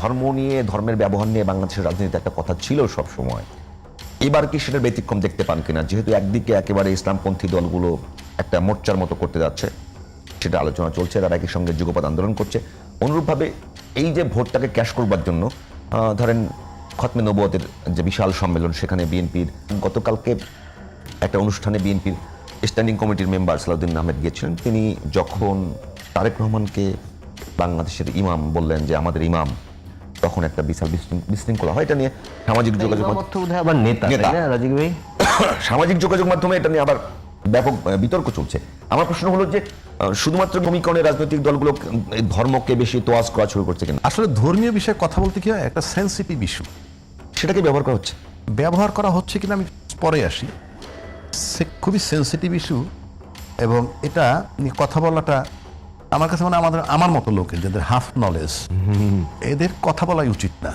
ধর্ম নিয়ে, ধর্মের ব্যবহার নিয়ে বাংলাদেশের রাজনীতিতে একটা কথা ছিল সব সময় এবার কি সেটার ব্যতিক্রম দেখতে পান কিনা? যেহেতু একদিকে একেবারে ইসলামপন্থী দলগুলো একটা মোর্চার মতো করতে যাচ্ছে, সেটা আলোচনা চলছে, তারা একই সঙ্গে যুগপৎ আন্দোলন করছে। অনুরূপভাবে এই যে ভোটটাকে ক্যাশ করবার জন্য ধরেন খতমে নবুয়তের যে বিশাল সম্মেলন, সেখানে বিএনপির, গতকালকে একটা অনুষ্ঠানে বিএনপির স্ট্যান্ডিং কমিটির মেম্বার সালাউদ্দিন আহমেদ গিয়েছিলেন। তিনি যখন তারেক রহমানকে বাংলাদেশের ইমাম বললেন যে, আমাদের ইমাম তখন একটা বিশাল বিশৃঙ্খলা হয়। এটা নিয়ে সামাজিক যোগাযোগ আবার নেতা নেতা। তাই না রাজীব ভাই? সামাজিক যোগাযোগ মাধ্যমে এটা নিয়ে আবার ব্যাপক বিতর্ক চলছে। আমার প্রশ্ন হলো যে শুধুমাত্র সমীকরণে রাজনৈতিক দলগুলো ধর্মকে বেশি তোয়াজ করা শুরু করছে কিনা? আসলে ধর্মীয় বিষয়ে কথা বলতে কি হয়? একটা সেন্সিটিভ ইস্যু সেটাকে ব্যবহার করা হচ্ছে? ব্যবহার করা হচ্ছে কিনা আমি পরে আসি। সে খুবই সেন্সিটিভ ইস্যু এবং এটা নিয়ে কথা বলাটা আমার কাছে মানে আমাদের, আমার মতো লোকের যাদের হাফ নলেজ এদের কথা বলাই উচিত না।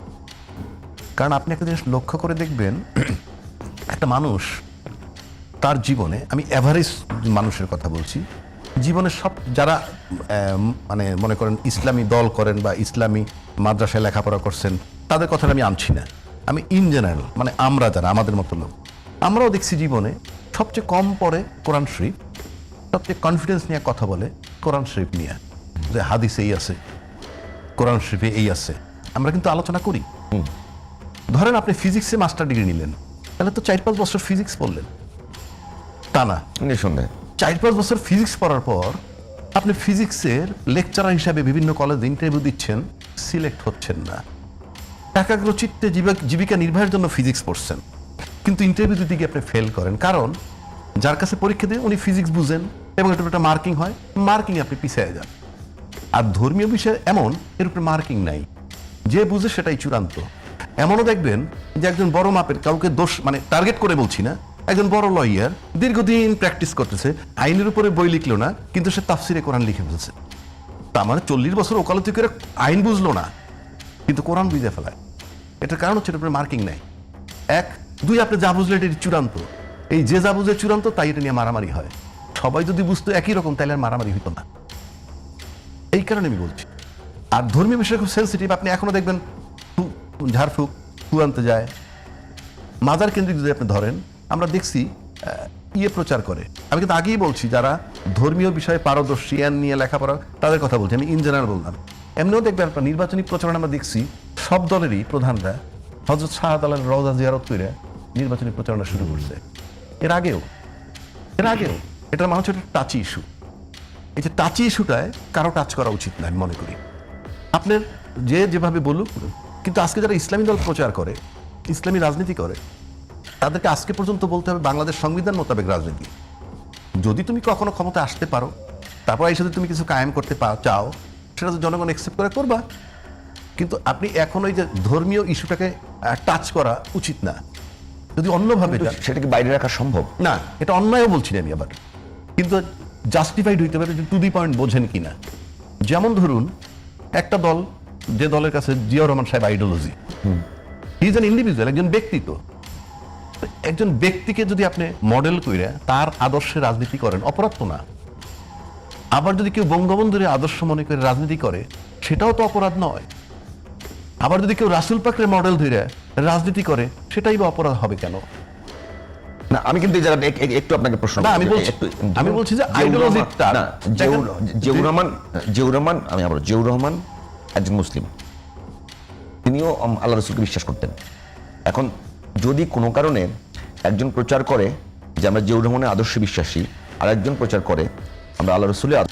কারণ আপনি একটা জিনিস লক্ষ্য করে দেখবেন, একটা মানুষ, তার জীবনে, আমি অ্যাভারেজ মানুষের কথা বলছি জীবনের সব, যারা মানে মনে করেন ইসলামী দল করেন বা ইসলামী মাদ্রাসায় লেখাপড়া করছেন, তাদের কথাটা আমি আনছি না। আমি ইন জেনারেল মানে আমরা যারা, আমাদের মতো লোক, আমরাও দেখছি জীবনে সবচেয়ে কম পড়ে কোরআন শরীফ সবচেয়ে কনফিডেন্স নিয়ে কথা বলে কোরআন শরীফ নিয়ে। যে হাদিস এই আছে কোরআন শরীফে এই আছে। আমরা কিন্তু আলোচনা করি। ধরেন আপনি ফিজিক্সে মাস্টার ডিগ্রি নিলেন তাহলে তো চার পাঁচ বছর ফিজিক্স পড়লেন। তা না। নিঃসন্দেহে। চার পাঁচ বছর ফিজিক্স পড়ার পর আপনি ফিজিক্সের লেকচারার হিসাবে বিভিন্ন কলেজে ইন্টারভিউ দিচ্ছেন সিলেক্ট হচ্ছেন না। একাগ্র চিত্তে জীবিকা- জীবিকা নির্বাহের জন্য ফিজিক্স পড়ছেন। কিন্তু ইন্টারভিউ দিতে গিয়ে আপনি ফেল করেন। কারণ যার কাছে পরীক্ষা দিয়ে উনি ফিজিক্স বুঝেন এবং এটার একটা মার্কিং হয় মার্কিং আপনি পিছিয়ে যান। আর ধর্মীয় বিষয়ে এমন, এর উপরে মার্কিং নাই। যে বুঝে সেটাই চূড়ান্ত। এমনও দেখবেন যে একজন বড় মাপের, কাউকে দোষ মানে টার্গেট করে বলছি না, একজন বড় লয়ার দীর্ঘদিন প্র্যাকটিস করতেছে, আইনের উপরে বই লিখলো না, কিন্তু সে তাফসিরে কোরআন লিখে ফেলছে। তার মানে চল্লিশ বছর ওকালতি করে আইন বুঝলো না, কিন্তু কোরআন বুঝে ফেলায়। এটার কারণ হচ্ছে এটার উপরে মার্কিং নাই। এক, দুই, আপনি যা বুঝলে এটা চূড়ান্ত। এই যে যা বুঝে চূড়ান্ত, তাই এটা নিয়ে মারামারি হয়। সবাই যদি বুঝতো একই রকম তাহলে আর মারামারি হতো না। এই কারণে আমি বলছি। আর ধর্মীয় বিষয়ে খুব সেন্সিটিভ আপনি এখনও দেখবেন ঝাড়ফুঁক ফু যায়। মাজার কেন্দ্রিক যদি আপনি ধরেন, আমরা দেখছি ইয়ে প্রচার করে। আমি কিন্তু আগেই বলছি, যারা ধর্মীয় বিষয়ে পারদর্শী, জ্ঞান নিয়ে লেখাপড়া, তাদের কথা বলছি, আমি ইন জেনারেল বললাম। এমনিও দেখবেন, আপনার নির্বাচনী প্রচারণা আমরা দেখছি, সব দলেরই প্রধানরা হজরত শাহাদ আল্লাহ রওজা জিয়ারত করে নির্বাচনী প্রচারণা শুরু করছে। এর আগেও এর আগেও এটা মানুষের টাচি ইস্যু এই যে টাচি ইস্যুটায় কারও টাচ করা উচিত না আমি মনে করি। আপনার যে যেভাবে বলুক, কিন্তু আজকে যারা ইসলামী দল প্রচার করে, ইসলামী রাজনীতি করে, তাদেরকে আজকে পর্যন্ত বলতে হবে বাংলাদেশ সংবিধান মোতাবেক রাজনীতি। যদি তুমি কখনো ক্ষমতা আসতে পারো, তারপর এই সাথে তুমি কিছু কায়েম করতে চাও, সেটা তো জনগণ একসেপ্ট করে করবা। কিন্তু আপনি এখন ওই যে ধর্মীয় ইস্যুটাকে টাচ করা উচিত না। যদি অন্যভাবে সেটাকে বাইরে রাখা সম্ভব? না। এটা অন্যায়ও বলছি আমি আবার। কিন্তু জাস্টিফাইড হইতে পারে যে টু দি পয়েন্ট বোঝেন কিনা। যেমন ধরুন একটা দল যে দলের কাছে জিয়াউর রহমান সাহেব আইডিওলজি ইজ অ্যান ইন্ডিভিজুয়াল একজন ব্যক্তি তো তো একজন ব্যক্তিকে যদি আপনি মডেল করে তার আদর্শে রাজনীতি করেন অপরাধ তো না। আবার যদি কেউ বঙ্গবন্ধুর আদর্শ মনে করে রাজনীতি করে সেটাও তো অপরাধ নয়। আবার যদি কেউ রাসুল পাকরে মডেল ধরে রাজনীতি করে সেটাই বা অপরাধ হবে কেন? না আমি কিন্তু এক- একটু আপনাকে প্রশ্ন না, আমি বলছি- আমি বলছি যে ideology রহমান- জিয়াউর রহমান জিয়াউর রহমান আমি আবার জিয়াউর রহমান একজন মুসলিম। তিনিও আল্লাহ রসুলকে বিশ্বাস করতেন। এখন যদি কোনো কারণে একজন প্রচার করে যে আমরা জিয়াউর রহমানের আদর্শে বিশ্বাসী আর একজন প্রচার করে আমরা আল্লাহ রসুলের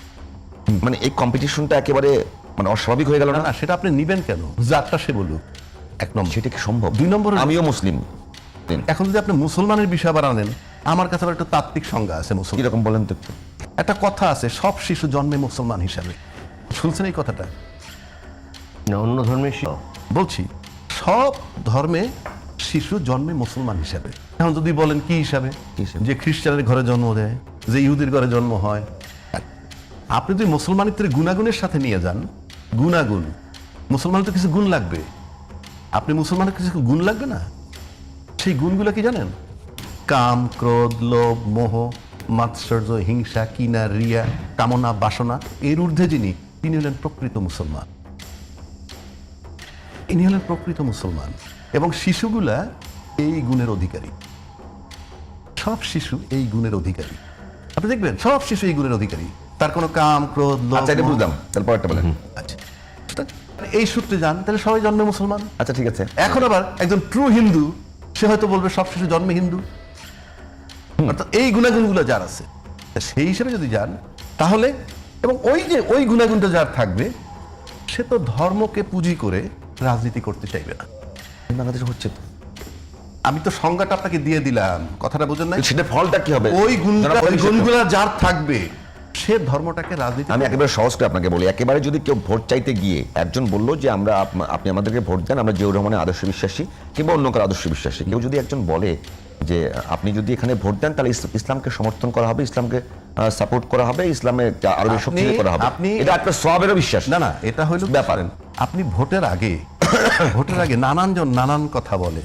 মানে এই কম্পিটিশনটা একেবারে মানে অস্বাভাবিক হয়ে গেল না? সেটা আপনি নিবেন কেন? যারটা সে বলুক। এক নম্বর। সেটা কি সম্ভব? দুই নম্বরে আমিও মুসলিম। এখন যদি আপনি মুসলমানের বিষয় আবার আনেন আমার কাছে আবার একটা তাত্ত্বিক সংজ্ঞা আছে মুসলমান কীরকম বলেন তো একটু? কথা আছে সব শিশু জন্মে মুসলমান হিসাবে। শুনছেন এই কথাটা? না অন্য ধর্মের শি- বলছি সব ধর্মে শিশু জন্মে মুসলমান হিসাবে। এখন যদি বলেন কি হিসাবে? কি হিসাবে? যে খ্রিস্টানের ঘরে জন্ম দেয় যে ইহুদির ঘরে জন্ম হয়। আপনি যদি মুসলমানিত্বের গুণাগুণের সাথে নিয়ে যান গুণাগুণ। মুসলমানের তো কিছু গুণ লাগবে। আপনি মুসলমানের কিছু গুণ লাগবে না? সেই গুণগুলো কি জানেন? কাম ক্রোধ লোভ মোহ মাৎসর্য হিংসা কিনা রিয়া কামনা বাসনা এর ঊর্ধ্বে যিনি তিনি হলেন প্রকৃত মুসলমান। ইনি হলেন প্রকৃত মুসলমান। এবং শিশুগুলা এই গুণের অধিকারী। সব শিশু এই গুণের অধিকারী। আপনি দেখবেন সব শিশু এই গুণের অধিকারী। তার কোনো কাম ক্রোধ লোভ, আচ্ছা বুঝলাম। তারপর একটা বলেন। আচ্ছা। এই সূত্রে যান তাহলে সবাই জন্মে মুসলমান। আচ্ছা ঠিক আছে। এখন আবার একজন ট্রু হিন্দু সে হয়তো বলবে সব শিশু জন্মে হিন্দু। অর্থাৎ এই গুণাগুণগুলো যার আছে সেই হিসেবে যদি যান তাহলে এবং ওই যে ওই গুণাগুণটা যার থাকবে সে তো ধর্মকে পুঁজি করে রাজনীতি করতে চাইবে না। বাংলাদেশ হচ্ছে তো। আমি তো সংজ্ঞাটা আপনাকে দিয়ে দিলাম কথাটা বুঝেন না সেটা ফলটা কি হবে? ওই গুণগুলো যার থাকবে সে ধর্মটাকে রাজনীতি আমি একেবারে সহজ করে আপনাকে বলি। একেবারে যদি কেউ ভোট চাইতে গিয়ে একজন বলল যে আমরা আপনি আমাদেরকে ভোট দেন আমরা জিয়াউর রহমানের আদর্শ বিশ্বাসী কিংবা অন্য কারও আদর্শ বিশ্বাসী কেউ যদি একজন বলে যে আপনি যদি এখানে ভোট দেন তাহলে ইসলামকে সমর্থন করা হবে ইসলামকে সাপোর্ট করা হবে ইসলামে আরও শক্তিশালী করা হবে। আপনি- এটা একটা সবেরও বিশ্বাস। না না এটা হইল ব্যাপার। আপনি ভোটের আগে ভোটের আগে নানান জন নানান কথা বলে।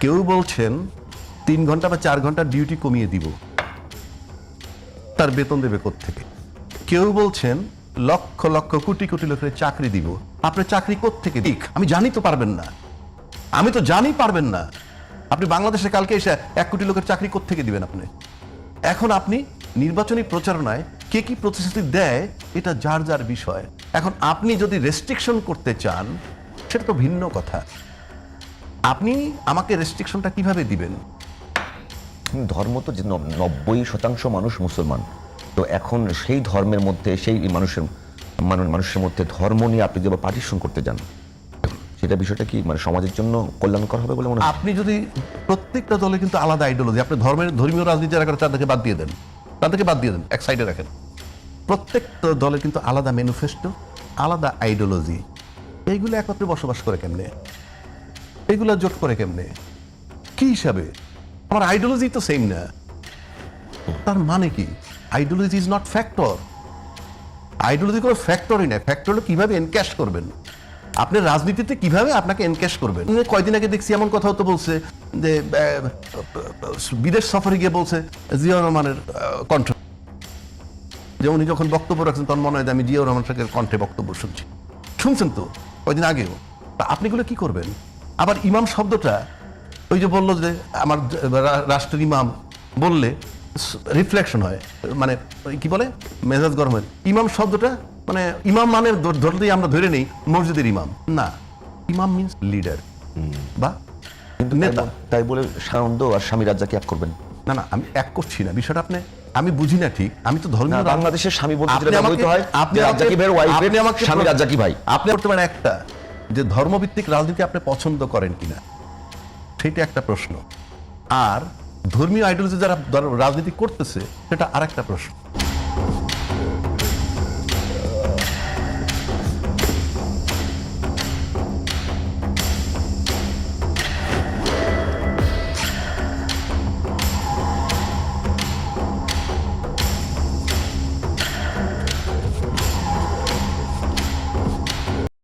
কেউ বলছেন তিন ঘণ্টা বা চার ঘণ্টা ডিউটি কমিয়ে দিব। তার বেতন দেবে থেকে কেউ বলছেন, লক্ষ লক্ষ কোটি কোটি লোকের চাকরি দিব। আপনার চাকরি থেকে দিক? আমি জানি তো পারবেন না। আমি তো জানি পারবেন না। আপনি বাংলাদেশে কালকে এসে এক কোটি লোকের চাকরি থেকে দিবেন আপনি? এখন আপনি নির্বাচনী প্রচারণায় কে কি প্রতিশ্রুতি দেয়, এটা যার যার বিষয়। এখন আপনি যদি রেস্ট্রিকশন করতে চান, সেটা তো ভিন্ন কথা। আপনি আমাকে রেস্ট্রিকশনটা কীভাবে দিবেন? ধর্ম তো যে নব্বই শতাংশ মানুষ মুসলমান। তো এখন সেই ধর্মের মধ্যে, সেই মানুষের, মানু- মানুষের মধ্যে ধর্ম নিয়ে আপনি যে পার্টিশন করতে যান, সেটা বিষয়টা কি মানে সমাজের জন্য কল্যাণকর হবে বলে মনে হয়? আপনি যদি প্রত্যেকটা দলে কিন্তু আলাদা আইডিওলজি আপনি ধর্মের ধর্মীয় রাজনীতি যারা করে তাদেরকে বাদ দিয়ে দেন। তাদেরকে বাদ দিয়ে দেন, এক সাইডে রাখেন। প্রত্যেকটা দলের কিন্তু আলাদা ম্যানিফেস্টো আলাদা আইডিওলজি এইগুলো একত্রে বসবাস করে কেমনে? এইগুলো জোট করে কেমনে? কি হিসাবে? আমার আইডিওলজি তো সেম না। তার মানে কি? Ideology is not factor ideology কোনো ফ্যাক্টরই না ফ্যাক্টর হলো কীভাবে এনক্যাশ করবেন। আপনি রাজনীতিতে কীভাবে আপনাকে এনক্যাশ করবেন? কয়দিন আগে দেখছি এমন কথাও তো বলছে যে বিদেশ সফরে গিয়ে বলছে জিয়াউর রহমানের কণ্ঠ। যে উনি যখন বক্তব্য রাখছেন, তখন মনে হয় আমি জিয়াউর রহমান সাহেবের কণ্ঠে বক্তব্য শুনছি। শুনছেন তো? কয়দিন আগেও। তা আপনি এগুলো কি করবেন? আবার ইমাম শব্দটা ওই যে বলল যে আমার রাষ্ট্রের ইমাম বললে রিফ্লেকশন হয়। মানে কি বলে? মেজাজ গরম হয়। ইমাম শব্দটা মানে ইমাম মানে ধর- ধরতেই আমরা ধরে নেই মসজিদের ইমাম। না। ইমাম মিন্স লিডার বা নেতা। তাই বলে সানন্দ আর স্বামী রাজ্জাকে এক করবেন। না না আমি এক করছি না। বিষয়টা আপনি আমি বুঝি না ঠিক। আমি তো ধর্মীয় বাংলাদেশের স্বামী বলতে যেটা ব্যবহৃত হয়, আপনি রাজ্জাকি ভাইয়ের এর আপনি আমাকে স্বামী রাজ্জাকি ভাই। আপনি করতে পারেন একটা যে ধর্মভিত্তিক রাজনীতি আপনি পছন্দ করেন কিনা। সেটা একটা প্রশ্ন। আর ধর্মীয় আইডিওলজি যারা রাজনীতি করতেছে সেটা আর একটা প্রশ্ন।